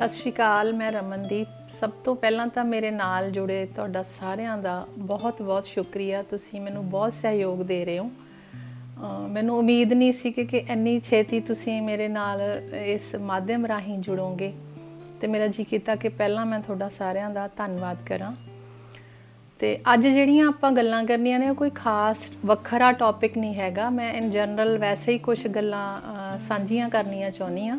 ਸਤਿ ਸ਼੍ਰੀ ਅਕਾਲ, ਮੈਂ ਰਮਨਦੀਪ। ਸਭ ਤੋਂ ਪਹਿਲਾਂ ਤਾਂ ਮੇਰੇ ਨਾਲ ਜੁੜੇ ਤੁਹਾਡਾ ਸਾਰਿਆਂ ਦਾ ਬਹੁਤ-ਬਹੁਤ ਸ਼ੁਕਰੀਆ। ਤੁਸੀਂ ਮੈਨੂੰ ਬਹੁਤ ਸਹਿਯੋਗ ਦੇ ਰਹੇ ਹੋ। ਮੈਨੂੰ ਉਮੀਦ ਨਹੀਂ ਸੀ ਕਿ ਕਿ ਇੰਨੀ ਛੇਤੀ ਤੁਸੀਂ ਮੇਰੇ ਨਾਲ ਇਸ ਮਾਧਿਅਮ ਰਾਹੀਂ ਜੁੜੋਗੇ। ਤੇ ਮੇਰਾ ਜੀ ਕੀਤਾ ਕਿ ਪਹਿਲਾਂ ਮੈਂ ਤੁਹਾਡਾ ਸਾਰਿਆਂ ਦਾ ਧੰਨਵਾਦ ਕਰਾਂ। ਤੇ ਅੱਜ ਜਿਹੜੀਆਂ ਆਪਾਂ ਗੱਲਾਂ ਕਰਨੀਆਂ ਨੇ, ਉਹ ਕੋਈ ਖਾਸ ਵੱਖਰਾ ਟੌਪਿਕ ਨਹੀਂ ਹੈਗਾ। ਮੈਂ ਇਨ ਜਨਰਲ ਵੈਸੇ ਹੀ ਕੁਝ ਗੱਲਾਂ ਸਾਂਝੀਆਂ ਕਰਨੀਆਂ ਚਾਹੁੰਦੀ ਆ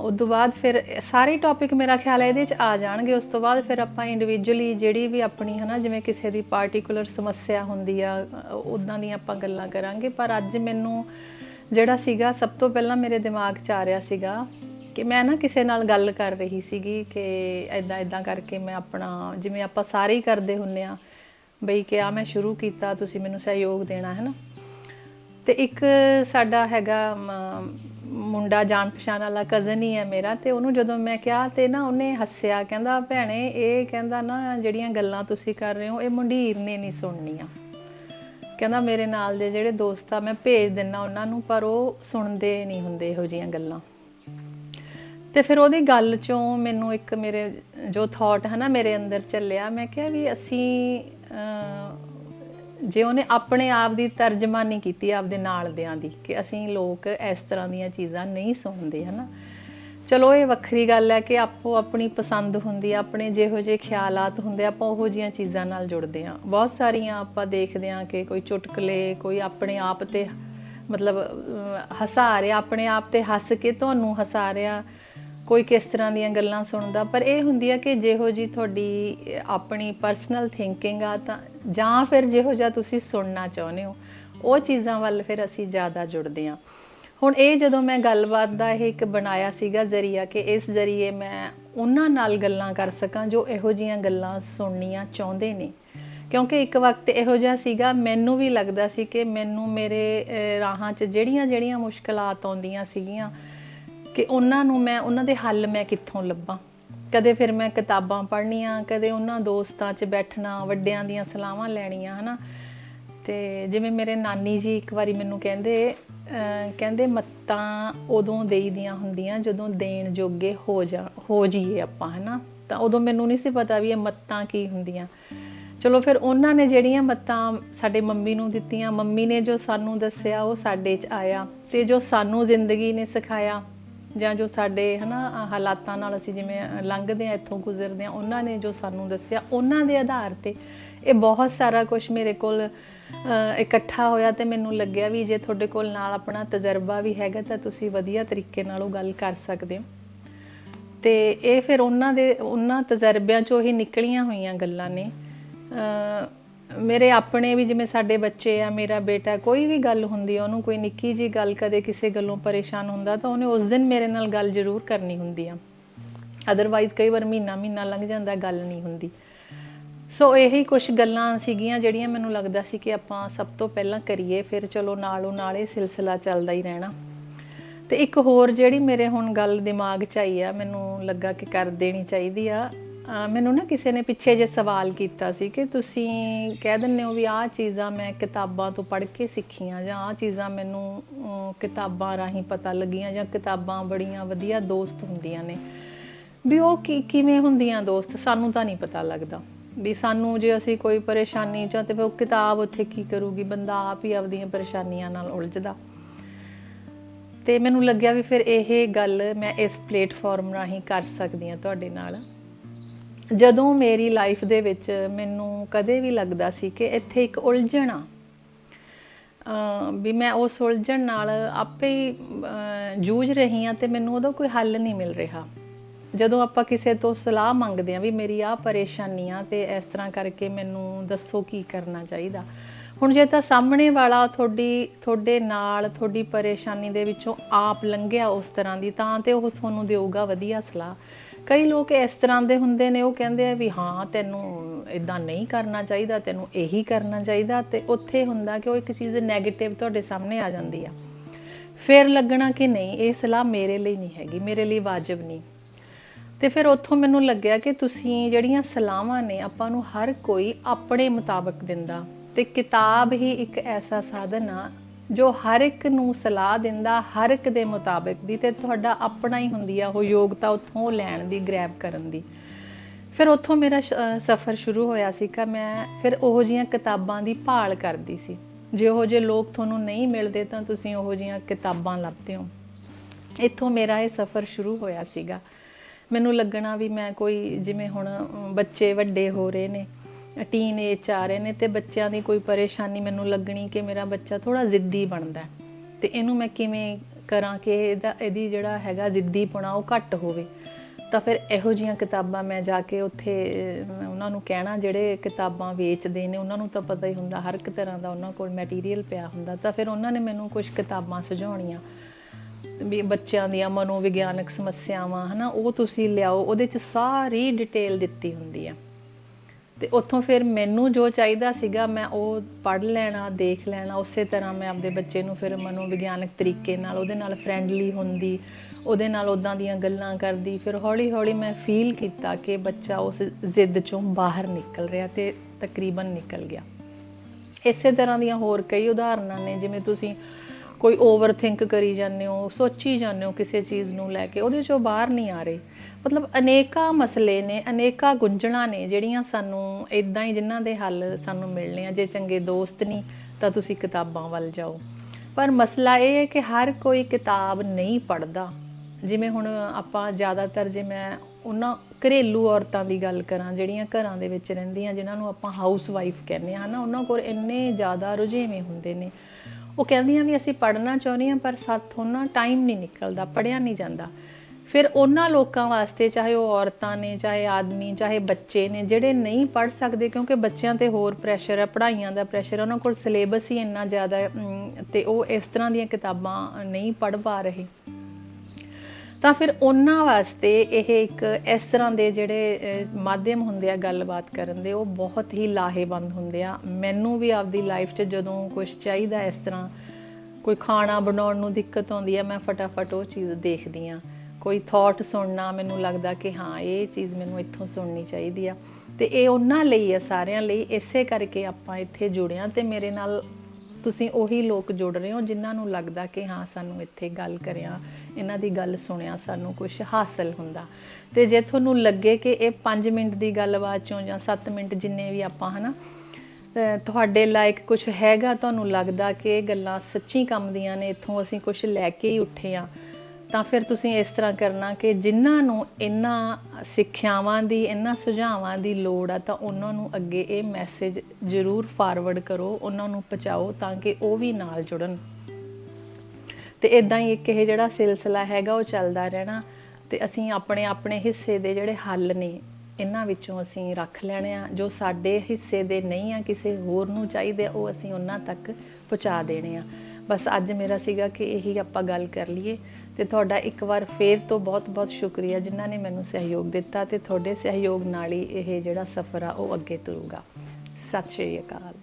ਉਸ ਤੋਂ ਬਾਅਦ ਫਿਰ ਸਾਰੇ ਟੌਪਿਕ ਮੇਰਾ ਖਿਆਲ ਹੈ ਇਹਦੇ ਚ ਆ ਜਾਣਗੇ। ਉਸ ਤੋਂ ਬਾਅਦ ਫਿਰ ਆਪਾਂ ਇੰਡੀਵਿਜੂਅਲੀ ਜਿਹੜੀ ਵੀ ਆਪਣੀ ਹਨਾ, ਜਿਵੇਂ ਕਿਸੇ ਦੀ ਪਾਰਟਿਕੂਲਰ ਸਮੱਸਿਆ ਹੁੰਦੀ ਆ ਉਦਾਂ ਦੀਆਂ ਆਪਾਂ ਗੱਲਾਂ ਕਰਾਂਗੇ। ਪਰ ਅੱਜ ਮੈਨੂੰ ਜਿਹੜਾ ਸੀਗਾ, ਸਭ ਤੋਂ ਪਹਿਲਾਂ ਮੇਰੇ ਦਿਮਾਗ 'ਚ ਆ ਰਿਹਾ ਸੀਗਾ ਕਿ ਮੈਂ ਨਾ ਕਿਸੇ ਨਾਲ ਗੱਲ ਕਰ ਰਹੀ ਸੀਗੀ ਕਿ ਐਦਾਂ ਐਦਾਂ ਕਰਕੇ ਮੈਂ ਆਪਣਾ, ਜਿਵੇਂ ਆਪਾਂ ਸਾਰੇ ਹੀ ਕਰਦੇ ਹੁੰਨੇ ਆ, ਬਈ ਕਿ ਆ ਮੈਂ ਸ਼ੁਰੂ ਕੀਤਾ, ਤੁਸੀਂ ਮੈਨੂੰ ਸਹਿਯੋਗ ਦੇਣਾ ਹੈ ਨਾ ਤੇ ਇੱਕ ਸਾਡਾ ਹੈਗਾ ਮੁੰਡਾ ਜਾਣ ਪਛਾਣ ਵਾਲਾ ਕਜ਼ਨ ਹੀ ਹੈ ਮੇਰਾ ਤੇ ਉਹਨੂੰ ਜਦੋਂ ਮੈਂ ਕਿਹਾ ਤੇ ਨਾ ਉਹਨੇ ਹੱਸਿਆ ਕਹਿੰਦਾ ਭੈਣੇ ਇਹ ਕਹਿੰਦਾ ਨਾ ਜਿਹੜੀਆਂ ਗੱਲਾਂ ਤੁਸੀਂ ਕਰ ਰਹੇ ਹੋ ਇਹ ਮੁੰਡੀਰ ਨੇ ਨਹੀਂ ਸੁਣਨੀਆਂ। ਕਹਿੰਦਾ ਮੇਰੇ ਨਾਲ ਦੇ ਜਿਹੜੇ ਦੋਸਤ ਆ ਮੈਂ ਭੇਜ ਦਿੰਨਾ ਉਹਨਾਂ ਨੂੰ ਪਰ ਉਹ ਸੁਣਦੇ ਨਹੀਂ ਹੁੰਦੇ ਇਹੋ ਜੀਆਂ ਗੱਲਾਂ। ਤੇ ਫਿਰ ਉਹਦੀ ਗੱਲ ਚੋਂ ਮੈਨੂੰ ਇੱਕ ਮੇਰੇ ਜੋ ਥਾਟ ਹੈ ਨਾ ਮੇਰੇ ਅੰਦਰ ਚੱਲਿਆ ਮੈਂ ਕਿਹਾ ਵੀ ਅਸੀਂ ਅਹ, ਜੇ ਉਹਨੇ ਆਪਣੇ ਆਪ ਦੀ ਤਰਜਮਾਨੀ ਕੀਤੀ ਆਪਦੇ ਨਾਲ ਦਿਆਂ ਦੀ ਕਿ ਅਸੀਂ ਲੋਕ ਇਸ ਤਰ੍ਹਾਂ ਦੀਆਂ ਚੀਜ਼ਾਂ ਨਹੀਂ ਸੁਣਦੇ, ਹਨਾ? ਚਲੋ, ਇਹ ਵੱਖਰੀ ਗੱਲ ਹੈ ਕਿ ਆਪੋ ਆਪਣੀ ਪਸੰਦ ਹੁੰਦੀ ਆ, ਆਪਣੇ ਜਿਹੋ ਜਿਹੇ ਖਿਆਲਾਤ ਹੁੰਦੇ ਆਪਾਂ ਉਹੋ ਜੀਆਂ ਚੀਜ਼ਾਂ ਨਾਲ ਜੁੜਦੇ ਆ ਬਹੁਤ ਸਾਰੀਆਂ ਆਪਾਂ ਦੇਖਦੇ ਆ ਕਿ ਕੋਈ ਚੁਟਕਲੇ, ਕੋਈ ਆਪਣੇ ਆਪ ਤੇ ਮਤਲਬ ਹਸਾ ਰਿਹਾ, ਆਪਣੇ ਆਪ ਤੇ ਹੱਸ ਕੇ ਤੁਹਾਨੂੰ ਹਸਾ ਰਿਹਾ ਕੋਈ ਕਿਸ ਤਰ੍ਹਾਂ ਦੀਆਂ ਗੱਲਾਂ ਸੁਣਦਾ, ਪਰ ਇਹ ਹੁੰਦੀ ਆ ਕਿ ਜਿਹੋ ਜੀ ਤੁਹਾਡੀ ਆਪਣੀ ਪਰਸਨਲ ਥਿੰਕਿੰਗ ਆ ਤਾਂ, ਜਾਂ ਫਿਰ ਜਿਹੋ ਜਿਹਾ ਤੁਸੀਂ ਸੁਣਨਾ ਚਾਹੁੰਦੇ ਹੋ, ਉਹ ਚੀਜ਼ਾਂ ਵੱਲ ਫਿਰ ਅਸੀਂ ਜ਼ਿਆਦਾ ਜੁੜਦੇ ਆ ਹੁਣ ਇਹ ਜਦੋਂ ਮੈਂ ਗੱਲਬਾਤ ਦਾ ਇਹ ਇੱਕ ਬਣਾਇਆ ਸੀਗਾ ਜ਼ਰੀਆ ਕਿ ਇਸ ਜ਼ਰੀਏ ਮੈਂ ਉਹਨਾਂ ਨਾਲ ਗੱਲਾਂ ਕਰ ਸਕਾਂ ਜੋ ਇਹੋ ਜੀਆਂ ਗੱਲਾਂ ਸੁਣਨੀਆਂ ਚਾਹੁੰਦੇ ਨੇ। ਕਿਉਂਕਿ ਇੱਕ ਵਕਤ ਇਹੋ ਜਿਹਾ ਸੀਗਾ, ਮੈਨੂੰ ਵੀ ਲੱਗਦਾ ਸੀ ਕਿ ਮੈਨੂੰ ਮੇਰੇ ਰਾਹਾਂ 'ਚ ਜਿਹੜੀਆਂ ਜਿਹੜੀਆਂ ਮੁਸ਼ਕਲਾਂ ਆਉਂਦੀਆਂ ਸੀਗੀਆਂ ਕਿ ਉਹਨਾਂ ਨੂੰ ਮੈਂ, ਉਹਨਾਂ ਦੇ ਹੱਲ ਮੈਂ ਕਿੱਥੋਂ ਲੱਭਾਂ? ਕਦੇ ਫਿਰ ਮੈਂ ਕਿਤਾਬਾਂ ਪੜ੍ਹਨੀਆਂ, ਕਦੇ ਉਹਨਾਂ ਦੋਸਤਾਂ 'ਚ ਬੈਠਣਾ, ਵੱਡਿਆਂ ਦੀਆਂ ਸਲਾਹਾਂ ਲੈਣੀਆਂ, ਹਨਾ? ਤੇ ਜਿਵੇਂ ਮੇਰੇ ਨਾਨੀ ਜੀ ਇੱਕ ਵਾਰੀ ਮੈਨੂੰ ਕਹਿੰਦੇ ਕਹਿੰਦੇ ਮੱਤਾਂ ਉਦੋਂ ਦੇਈਦੀਆਂ ਹੁੰਦੀਆਂ ਜਦੋਂ ਦੇਣ ਜੋਗੇ ਹੋ ਜਾ, ਹੋ ਜਾਈਏ ਆਪਾਂ, ਹਨਾ? ਤਾਂ ਉਦੋਂ ਮੈਨੂੰ ਨਹੀਂ ਸੀ ਪਤਾ ਵੀ ਇਹ ਮੱਤਾਂ ਕੀ ਹੁੰਦੀਆਂ। ਚਲੋ ਫਿਰ ਉਹਨਾਂ ਨੇ ਜਿਹੜੀਆਂ ਮੱਤਾਂ ਸਾਡੇ ਮੰਮੀ ਨੂੰ ਦਿੱਤੀਆਂ, ਮੰਮੀ ਨੇ ਜੋ ਸਾਨੂੰ ਦੱਸਿਆ ਉਹ ਸਾਡੇ 'ਚ ਆਇਆ ਤੇ ਜੋ ਸਾਨੂੰ ਜ਼ਿੰਦਗੀ ਨੇ ਸਿਖਾਇਆ ਜਾਂ ਜੋ ਸਾਡੇ, ਹਨਾ ਅਹ ਹਾਲਾਤਾਂ ਨਾਲ ਅਸੀਂ ਜਿਵੇਂ ਲੰਘਦੇ ਆ ਇੱਥੋਂ ਗੁਜ਼ਰਦੇ ਆ ਉਹਨਾਂ ਨੇ ਜੋ ਸਾਨੂੰ ਦੱਸਿਆ, ਉਹਨਾਂ ਦੇ ਆਧਾਰ ਤੇ ਇਹ ਬਹੁਤ ਸਾਰਾ ਕੁਝ ਮੇਰੇ ਕੋਲ ਇਕੱਠਾ ਹੋਇਆ ਤੇ ਮੈਨੂੰ ਲੱਗਿਆ ਵੀ ਜੇ ਤੁਹਾਡੇ ਕੋਲ ਨਾਲ ਆਪਣਾ ਤਜਰਬਾ ਵੀ ਹੈਗਾ ਤਾਂ ਤੁਸੀਂ ਵਧੀਆ ਤਰੀਕੇ ਨਾਲ ਉਹ ਗੱਲ ਕਰ ਸਕਦੇ ਹੋ। ਤੇ ਇਹ ਫਿਰ ਉਹਨਾਂ ਦੇ, ਉਹਨਾਂ ਤਜਰਬਿਆਂ ਚੋਂ ਹੀ ਨਿਕਲੀਆਂ ਹੋਈਆਂ ਗੱਲਾਂ ਨੇ। ਮੇਰੇ ਆਪਣੇ ਵੀ ਜਿਵੇਂ ਸਾਡੇ ਬੱਚੇ ਆ, ਮੇਰਾ ਬੇਟਾ, ਕੋਈ ਵੀ ਗੱਲ ਹੁੰਦੀ ਆ, ਉਹਨੂੰ ਕੋਈ ਨਿੱਕੀ ਜੀ ਗੱਲ ਕਦੇ ਕਿਸੇ ਗੱਲੋਂ ਪਰੇਸ਼ਾਨ ਹੁੰਦਾ ਤਾਂ ਉਹਨੇ ਉਸ ਦਿਨ ਮੇਰੇ ਨਾਲ ਗੱਲ ਜ਼ਰੂਰ ਕਰਨੀ ਹੁੰਦੀ ਆ। ਅਦਰਵਾਈਜ਼ ਕਈ ਵਾਰ ਮਹੀਨਾ ਮਹੀਨਾ ਲੰਘ ਜਾਂਦਾ, ਗੱਲ ਨਹੀਂ ਹੁੰਦੀ। ਸੋ ਇਹੀ ਕੁਝ ਗੱਲਾਂ ਸੀਗੀਆਂ ਜਿਹੜੀਆਂ ਮੈਨੂੰ ਲੱਗਦਾ ਸੀ ਕਿ ਆਪਾਂ ਸਭ ਤੋਂ ਪਹਿਲਾਂ ਕਰੀਏ, ਫਿਰ ਚਲੋ ਨਾਲੋਂ ਨਾਲ ਇਹ ਸਿਲਸਿਲਾ ਚੱਲਦਾ ਹੀ ਰਹਿਣਾ। ਤੇ ਇੱਕ ਹੋਰ ਜਿਹੜੀ ਮੇਰੇ ਹੁਣ ਗੱਲ ਦਿਮਾਗ 'ਚ ਆਈ ਆ, ਮੈਨੂੰ ਲੱਗਾ ਕਿ ਕਰ ਦੇਣੀ ਚਾਹੀਦੀ ਆ ਮੈਨੂੰ ਨਾ ਕਿਸੇ ਨੇ ਪਿੱਛੇ ਜੇ ਸਵਾਲ ਕੀਤਾ ਸੀ ਕਿ ਤੁਸੀਂ ਕਹਿ ਦਿੰਦੇ ਹੋ ਵੀ ਆਹ ਚੀਜ਼ਾਂ ਮੈਂ ਕਿਤਾਬਾਂ ਤੋਂ ਪੜ੍ਹ ਕੇ ਸਿੱਖੀਆਂ ਜਾਂ ਆਹ ਚੀਜ਼ਾਂ ਮੈਨੂੰ ਕਿਤਾਬਾਂ ਰਾਹੀਂ ਪਤਾ ਲੱਗੀਆਂ ਜਾਂ ਕਿਤਾਬਾਂ ਬੜੀਆਂ ਵਧੀਆ ਦੋਸਤ ਹੁੰਦੀਆਂ ਨੇ। ਵੀ ਉਹ ਕੀ, ਕਿਵੇਂ ਹੁੰਦੀਆਂ ਦੋਸਤ? ਸਾਨੂੰ ਤਾਂ ਨਹੀਂ ਪਤਾ ਲੱਗਦਾ। ਵੀ ਸਾਨੂੰ ਜੇ ਅਸੀਂ ਕੋਈ ਪਰੇਸ਼ਾਨੀ 'ਚ ਤੇ ਫਿਰ ਉਹ ਕਿਤਾਬ ਉੱਥੇ ਕੀ ਕਰੂਗੀ? ਬੰਦਾ ਆਪ ਹੀ ਆਪਦੀਆਂ ਪਰੇਸ਼ਾਨੀਆਂ ਨਾਲ ਉਲਝਦਾ। ਤੇ ਮੈਨੂੰ ਲੱਗਿਆ ਵੀ ਫਿਰ ਇਹ ਗੱਲ ਮੈਂ ਇਸ ਪਲੇਟਫਾਰਮ ਰਾਹੀਂ ਕਰ ਸਕਦੀ ਹਾਂ ਤੁਹਾਡੇ ਨਾਲ। ਜਦੋਂ ਮੇਰੀ ਲਾਈਫ ਦੇ ਵਿੱਚ ਮੈਨੂੰ ਕਦੇ ਵੀ ਲੱਗਦਾ ਸੀ ਕਿ ਇੱਥੇ ਇੱਕ ਉਲਝਣ ਆ ਵੀ ਮੈਂ ਉਸ ਉਲਝਣ ਨਾਲ ਆਪੇ ਹੀ ਜੂਝ ਰਹੀ ਹਾਂ ਤੇ ਮੈਨੂੰ ਉਹਦਾ ਕੋਈ ਹੱਲ ਨਹੀਂ ਮਿਲ ਰਿਹਾ। ਜਦੋਂ ਆਪਾਂ ਕਿਸੇ ਤੋਂ ਸਲਾਹ ਮੰਗਦੇ ਆ ਵੀ ਮੇਰੀ ਆਹ ਪਰੇਸ਼ਾਨੀ ਆ ਤੇ ਇਸ ਤਰ੍ਹਾਂ ਕਰਕੇ ਮੈਨੂੰ ਦੱਸੋ ਕੀ ਕਰਨਾ ਚਾਹੀਦਾ। ਹੁਣ ਜੇ ਤਾਂ ਸਾਹਮਣੇ ਵਾਲਾ ਤੁਹਾਡੀ, ਤੁਹਾਡੇ ਨਾਲ, ਤੁਹਾਡੀ ਪਰੇਸ਼ਾਨੀ ਦੇ ਵਿੱਚੋਂ ਆਪ ਲੰਘਿਆ ਉਸ ਤਰ੍ਹਾਂ ਦੀ, ਤਾਂ ਤੇ ਉਹ ਤੁਹਾਨੂੰ ਦੇਊਗਾ ਵਧੀਆ ਸਲਾਹ। ਕਈ ਲੋਕ ਇਸ ਤਰ੍ਹਾਂ ਦੇ ਹੁੰਦੇ ਨੇ, ਉਹ ਕਹਿੰਦੇ ਆ ਵੀ ਹਾਂ, ਤੈਨੂੰ ਇਦਾਂ ਨਹੀਂ ਕਰਨਾ ਚਾਹੀਦਾ, ਤੈਨੂੰ ਇਹੀ ਕਰਨਾ ਚਾਹੀਦਾ, ਤੇ ਉੱਥੇ ਹੁੰਦਾ ਕਿ ਉਹ ਇੱਕ ਚੀਜ਼ 네ਗੇਟਿਵ ਤੁਹਾਡੇ ਸਾਹਮਣੇ ਆ ਜਾਂਦੀ ਆ। ਫਿਰ ਲੱਗਣਾ ਕਿ ਨਹੀਂ, ਇਹ ਸਲਾਹ ਮੇਰੇ ਲਈ ਨਹੀਂ ਹੈਗੀ, ਮੇਰੇ ਲਈ ਵਾਜਬ ਨਹੀਂ। ਤੇ ਫਿਰ ਉੱਥੋਂ ਮੈਨੂੰ ਲੱਗਿਆ ਕਿ ਤੁਸੀਂ ਜਿਹੜੀਆਂ ਸਲਾਹਾਂ ਨੇ, ਆਪਾਂ ਨੂੰ ਹਰ ਕੋਈ ਆਪਣੇ ਮੁਤਾਬਕ ਦਿੰਦਾ। ਤੇ ਕਿਤਾਬ ਹੀ ਇੱਕ ਐਸਾ ਸਾਧਨ ਆ ਜੋ ਹਰ ਇੱਕ ਨੂੰ ਸਲਾਹ ਦਿੰਦਾ ਹਰ ਇੱਕ ਦੇ ਮੁਤਾਬਿਕ ਦੀ ਤੇ ਤੁਹਾਡਾ ਆਪਣਾ ਹੀ ਹੁੰਦੀ ਆ ਉਹ ਯੋਗਤਾ ਉੱਥੋਂ ਲੈਣ ਦੀ ਗ੍ਰੈਬ ਕਰਨ ਦੀ। ਫਿਰ ਉੱਥੋਂ ਮੇਰਾ ਸਫ਼ਰ ਸ਼ੁਰੂ ਹੋਇਆ ਸੀ ਕਿ ਮੈਂ ਫਿਰ ਉਹੋ ਜੀਆਂ ਕਿਤਾਬਾਂ ਦੀ ਭਾਲ ਕਰਦੀ ਸੀ। ਜੇ ਉਹੋ ਜਿਹੇ ਲੋਕ ਤੁਹਾਨੂੰ ਨਹੀਂ ਮਿਲਦੇ ਤਾਂ ਤੁਸੀਂ ਉਹੋ ਜੀਆਂ ਕਿਤਾਬਾਂ ਲੱਭਦੇ ਹੋ। ਇੱਥੋਂ ਮੇਰਾ ਇਹ ਸਫ਼ਰ ਸ਼ੁਰੂ ਹੋਇਆ ਸੀਗਾ। ਮੈਨੂੰ ਲੱਗਣਾ ਵੀ ਮੈਂ ਕੋਈ, ਜਿਵੇਂ ਹੁਣ ਬੱਚੇ ਵੱਡੇ ਹੋ ਰਹੇ ਨੇ ਟੀਨ ਏਜ ਚ ਆ ਰਹੇ ਨੇ ਤੇ ਬੱਚਿਆਂ ਦੀ ਕੋਈ ਪਰੇਸ਼ਾਨੀ ਮੈਨੂੰ ਲੱਗਣੀ ਕਿ ਮੇਰਾ ਬੱਚਾ ਥੋੜਾ ਜ਼ਿੱਦੀ ਬਣਦਾ ਹੈ। ਤੇ ਇਹਨੂੰ ਮੈਂ ਕਿਵੇਂ ਕਰਾਂ ਕਿ ਇਹਦਾ ਇਹਦੀ ਜਿਹੜਾ ਹੈਗਾ ਜ਼ਿੱਦੀਪਣਾ ਉਹ ਘੱਟ ਹੋਵੇ। ਤਾਂ ਫਿਰ ਇਹੋ ਜੀਆਂ ਕਿਤਾਬਾਂ ਮੈਂ ਜਾ ਕੇ ਉੱਥੇ ਉਹਨਾਂ ਨੂੰ ਕਹਿਣਾ, ਜਿਹੜੇ ਕਿਤਾਬਾਂ ਵੇਚਦੇ ਨੇ, ਉਹਨਾਂ ਨੂੰ ਤਾਂ ਪਤਾ ਹੀ ਹੁੰਦਾ, ਹਰ ਇੱਕ ਤਰ੍ਹਾਂ ਦਾ ਉਹਨਾਂ ਕੋਲ ਮਟੀਰੀਅਲ ਪਿਆ ਹੁੰਦਾ। ਤਾਂ ਫਿਰ ਉਹਨਾਂ ਨੇ ਮੈਨੂੰ ਕੁਝ ਕਿਤਾਬਾਂ ਸੁਝਾਉਣੀਆਂ। ਵੀ ਬੱਚਿਆਂ ਦੀਆਂ ਮਨੋਵਿਗਿਆਨਕ ਸਮੱਸਿਆਵਾਂ, ਹਨਾ, ਉਹ ਤੁਸੀਂ ਲਿਆਓ, ਉਹਦੇ ਚ ਸਾਰੀ ਡਿਟੇਲ ਦਿੱਤੀ ਹੁੰਦੀ ਆ ਤੇ ਉੱਥੋਂ ਫਿਰ ਮੈਨੂੰ ਜੋ ਚਾਹੀਦਾ ਸੀਗਾ ਮੈਂ ਉਹ ਪੜ੍ਹ ਲੈਣਾ, ਦੇਖ ਲੈਣਾ, ਉਸੇ ਤਰ੍ਹਾਂ ਮੈਂ ਆਪਦੇ ਬੱਚੇ ਨੂੰ ਫਿਰ ਮਨੋਵਿਗਿਆਨਕ ਤਰੀਕੇ ਨਾਲ, ਉਹਦੇ ਨਾਲ ਫਰੈਂਡਲੀ ਹੁੰਦੀ, ਉਹਦੇ ਨਾਲ ਉਦਾਂ ਦੀਆਂ ਗੱਲਾਂ ਕਰਦੀ, ਫਿਰ ਹੌਲੀ ਹੌਲੀ ਮੈਂ ਫੀਲ ਕੀਤਾ ਕਿ ਬੱਚਾ ਉਸ ਜ਼ਿੱਦ ਚੋਂ ਬਾਹਰ ਨਿਕਲ ਰਿਹਾ ਤੇ ਤਕਰੀਬਨ ਨਿਕਲ ਗਿਆ। ਇਸੇ ਤਰ੍ਹਾਂ ਦੀਆਂ ਹੋਰ ਕਈ ਉਦਾਹਰਨਾਂ ਨੇ, ਜਿਵੇਂ ਤੁਸੀਂ ਕੋਈ ਓਵਰ ਥਿੰਕ ਕਰੀ ਜਾਂਦੇ ਹੋ, ਸੋਚੀ ਜਾਂਦੇ ਹੋ ਕਿਸੇ ਚੀਜ਼ ਨੂੰ ਲੈ ਕੇ, ਉਹਦੇ ਚੋਂ ਬਾਹਰ ਨਹੀਂ ਆ ਰਹੇ। ਮਤਲਬ ਅਨੇਕਾਂ ਮਸਲੇ ਨੇ, ਅਨੇਕਾਂ ਗੁੰਝਲਾਂ ਨੇ ਜਿਹੜੀਆਂ ਸਾਨੂੰ ਇਦਾਂ ਹੀ ਜਿਨ੍ਹਾਂ ਦੇ ਹੱਲ ਸਾਨੂੰ ਮਿਲਣੇ ਆ। ਜੇ ਚੰਗੇ ਦੋਸਤ ਨਹੀਂ ਤਾਂ ਤੁਸੀਂ ਕਿਤਾਬਾਂ ਵੱਲ ਜਾਓ। ਪਰ ਮਸਲਾ ਇਹ ਹੈ ਕਿ ਹਰ ਕੋਈ ਕਿਤਾਬ ਨਹੀਂ ਪੜ੍ਹਦਾ। ਜਿਵੇਂ ਹੁਣ ਆਪਾਂ ਜ਼ਿਆਦਾਤਰ ਜੇ ਮੈਂ ਉਹਨਾਂ ਘਰੇਲੂ ਔਰਤਾਂ ਦੀ ਗੱਲ ਕਰਾਂ, ਜਿਹੜੀਆਂ ਘਰਾਂ ਦੇ ਵਿੱਚ ਰਹਿੰਦੀਆਂ, ਜਿਨ੍ਹਾਂ ਨੂੰ ਆਪਾਂ ਹਾਊਸ ਵਾਈਫ ਕਹਿੰਦੇ ਆ ਨਾ, ਉਹਨਾਂ ਕੋਲ ਇੰਨੇ ਜ਼ਿਆਦਾ ਰੁਝੇਵੇਂ ਹੁੰਦੇ ਨੇ। ਉਹ ਕਹਿੰਦੀਆਂ ਵੀ ਅਸੀਂ ਪੜ੍ਹਨਾ ਚਾਹੁੰਦੇ ਹਾਂ, ਪਰ ਸਾਥੋਂ ਨਾ ਟਾਈਮ ਨਹੀਂ ਨਿਕਲਦਾ, ਪੜ੍ਹਿਆ ਨਹੀਂ ਜਾਂਦਾ। ਫਿਰ ਉਹਨਾਂ ਲੋਕਾਂ ਵਾਸਤੇ ਚਾਹੇ ਉਹ ਔਰਤਾਂ ਨੇ ਚਾਹੇ ਆਦਮੀ ਚਾਹੇ ਬੱਚੇ ਨੇ ਜਿਹੜੇ ਨਹੀਂ ਪੜ੍ਹ ਸਕਦੇ ਕਿਉਂਕਿ ਬੱਚਿਆਂ ਤੇ ਹੋਰ ਪ੍ਰੈਸ਼ਰ ਹੈ ਪੜ੍ਹਾਈਆਂ ਦਾ ਪ੍ਰੈਸ਼ਰ ਉਹਨਾਂ ਕੋਲ ਸਿਲੇਬਸ ਹੀ ਇੰਨਾ ਜ਼ਿਆਦਾ ਹੈ, ਤੇ ਉਹ ਇਸ ਤਰ੍ਹਾਂ ਦੀਆਂ ਕਿਤਾਬਾਂ ਨਹੀਂ ਪੜ੍ਹ ਪਾ ਰਹੇ। ਤਾਂ ਫਿਰ ਉਹਨਾਂ ਵਾਸਤੇ ਇਹ ਇੱਕ ਇਸ ਤਰ੍ਹਾਂ ਦੇ ਜਿਹੜੇ ਮਾਧਿਅਮ ਹੁੰਦੇ ਆ ਗੱਲਬਾਤ ਕਰਨ ਦੇ ਉਹ ਬਹੁਤ ਹੀ ਲਾਹੇਵੰਦ ਹੁੰਦੇ ਆ। ਮੈਨੂੰ ਵੀ ਆਪਦੀ ਲਾਈਫ 'ਚ ਜਦੋਂ ਕੁਝ ਚਾਹੀਦਾ ਇਸ ਤਰ੍ਹਾਂ ਕੋਈ ਖਾਣਾ ਬਣਾਉਣ ਨੂੰ ਦਿੱਕਤ ਆਉਂਦੀ ਆ ਮੈਂ ਫਟਾਫਟ ਉਹ ਚੀਜ਼ ਦੇਖਦੀ ਆ ਕੋਈ ਥਾਟ ਸੁਣਨਾ, ਮੈਨੂੰ ਲੱਗਦਾ ਕਿ ਹਾਂ, ਇਹ ਚੀਜ਼ ਮੈਨੂੰ ਇੱਥੋਂ ਸੁਣਨੀ ਚਾਹੀਦੀ ਆ। ਤੇ ਇਹ ਉਹਨਾਂ ਲਈ ਆ, ਸਾਰਿਆਂ ਲਈ। ਇਸੇ ਕਰਕੇ ਆਪਾਂ ਇੱਥੇ ਜੁੜਿਆ ਤੇ ਮੇਰੇ ਨਾਲ ਤੁਸੀਂ ਉਹੀ ਲੋਕ ਜੁੜ ਰਹੇ ਹੋ ਜਿਨ੍ਹਾਂ ਨੂੰ ਲੱਗਦਾ ਕਿ ਹਾਂ, ਸਾਨੂੰ ਇੱਥੇ ਗੱਲ ਕਰਿਆ, ਇਹਨਾਂ ਦੀ ਗੱਲ ਸੁਣਿਆ, ਸਾਨੂੰ ਕੁਝ ਹਾਸਲ ਹੁੰਦਾ। ਤੇ ਜੇ ਤੁਹਾਨੂੰ ਲੱਗੇ ਕਿ ਇਹ 5 ਮਿੰਟ ਦੀ ਗੱਲਬਾਤ ਚੋਂ ਜਾਂ 7 ਮਿੰਟ ਜਿੰਨੇ ਵੀ ਆਪਾਂ, ਹਨਾ, ਅਹ ਤੁਹਾਡੇ ਲਾਇਕ ਕੁਝ ਹੈਗਾ, ਤੁਹਾਨੂੰ ਲੱਗਦਾ ਕਿ ਇਹ ਗੱਲਾਂ ਸੱਚੀ ਕੰਮ ਦੀਆਂ ਨੇ, ਇੱਥੋਂ ਅਸੀਂ ਕੁਝ ਲੈ ਕੇ ਹੀ ਉੱਠੇ ਆ। ਤਾਂ ਫਿਰ ਤੁਸੀਂ ਇਸ ਤਰ੍ਹਾਂ ਕਰਨਾ ਕਿ ਜਿਨ੍ਹਾਂ ਨੂੰ ਇਹਨਾਂ ਸਿੱਖਿਆਵਾਂ ਦੀ ਇਹਨਾਂ ਸੁਝਾਵਾਂ ਦੀ ਲੋੜ ਆ ਤਾਂ ਉਹਨਾਂ ਨੂੰ ਅੱਗੇ ਇਹ ਮੈਸੇਜ ਜ਼ਰੂਰ ਫਾਰਵਰਡ ਕਰੋ ਉਹਨਾਂ ਨੂੰ ਪਹੁੰਚਾਓ ਤਾਂ ਕਿ ਉਹ ਵੀ ਨਾਲ ਜੁੜਨ। ਤੇ ਇਦਾਂ ਹੀ ਇੱਕ ਇਹ ਜਿਹੜਾ ਸਿਲਸਿਲਾ ਹੈਗਾ ਉਹ ਚੱਲਦਾ ਰਹਿਣਾ ਤੇ ਅਸੀਂ ਆਪਣੇ ਆਪਣੇ ਹਿੱਸੇ ਦੇ ਜਿਹੜੇ ਹੱਲ ਨੇ ਇਹਨਾਂ ਵਿੱਚੋਂ ਅਸੀਂ ਰੱਖ ਲੈਣੇ ਆ। ਜੋ ਸਾਡੇ ਹਿੱਸੇ ਦੇ ਨਹੀਂ ਆ ਕਿਸੇ ਹੋਰ ਨੂੰ ਚਾਹੀਦੇ ਆ, ਉਹ ਅਸੀਂ ਉਹਨਾਂ ਤੱਕ ਪਹੁੰਚਾ ਦੇਣੇ ਆ। ਬਸ ਅੱਜ ਮੇਰਾ ਸੀਗਾ ਕਿ ਇਹੀ ਆਪਾਂ ਗੱਲ ਕਰ ਲਈਏ। ਤੇ ਤੁਹਾਡਾ ਇੱਕ ਵਾਰ ਫੇਰ ਤੋਂ ਬਹੁਤ-ਬਹੁਤ ਸ਼ੁਕਰੀਆ ਜਿਨ੍ਹਾਂ ਨੇ ਮੈਨੂੰ ਸਹਿਯੋਗ ਦਿੱਤਾ ਤੇ ਤੁਹਾਡੇ ਸਹਿਯੋਗ ਨਾਲ ਹੀ ਇਹ ਜਿਹੜਾ ਸਫ਼ਰ ਆ, ਉਹ ਅੱਗੇ ਤੁਰੂਗਾ। ਸਤਿ ਸ਼੍ਰੀ ਅਕਾਲ।